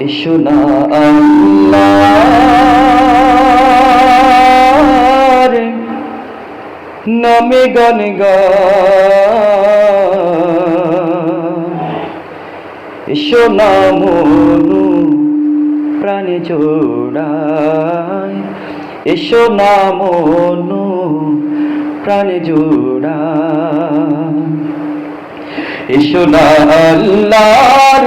এসো নামে গান গা। এসো না মনু প্রাণে জোড়ায়। এসো না মনু প্রাণে জোড়ায়। এসো না আল্লাহর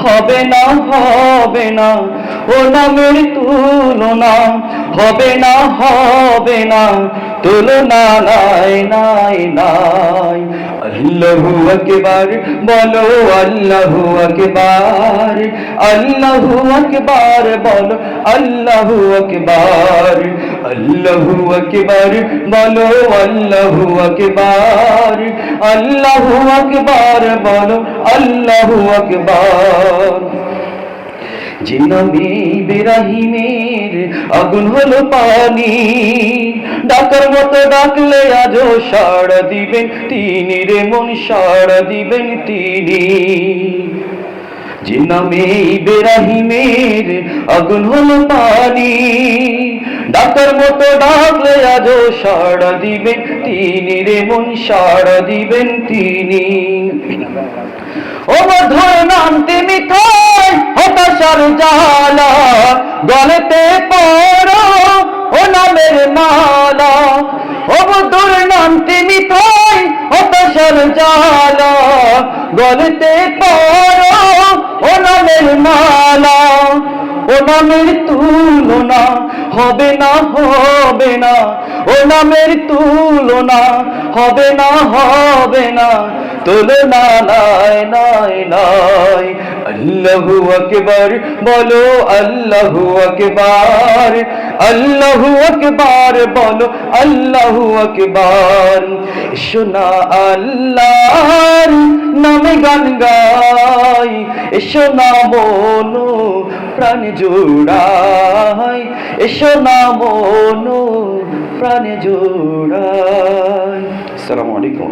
হবে না হবে না। ও নামের তুলনা হবে না হবে না। তুলনা নাই নাই নাই। আল্লাহু আকবার, বলো আল্লাহু আকবার। আল্লাহু আকবার, বলো আল্লাহু আকবার। আল্লাহু আকবার, বলো আল্লাহু আকবার আল্লাহু আকবার, বলো আল্লাহু আকবার। জিনামি বেরাহিমের আগুন হলো পানি, ডাকার মতো ডাকলে আজও সাড়া দিবেন তিনি রে মন সাড়া দিবেন তিনি। জিনামে বেরাহিমের আগুন হলো পানি। ডাকার মতো ডাকলে আজও সাড়া দিবেন তিনি রে মন, সাড়া দিবেন তিনি। ও মধুর মিঠাই হতাশার গলেতে পড়ো ও নামের মালা। ও মধুর মিঠাই হতাশার জালা গলেতে পড়ো নামের মালা, ও নামের তুলনা হবে না হবে না। ও নামের তুলনা হবে না হবে না। তুলনা নাই নাই নাই। আল্লাহু আকবার, বলো আল্লাহু আকবার। আল্লাহু আকবার, বলো আল্লাহু আকবার। শোনা আল্লাহর নামে গান গাই এসো না মনো প্রাণ জোড়াই এসো না মনো প্রাণ জোড়াই। আসসালামু আলাইকুম।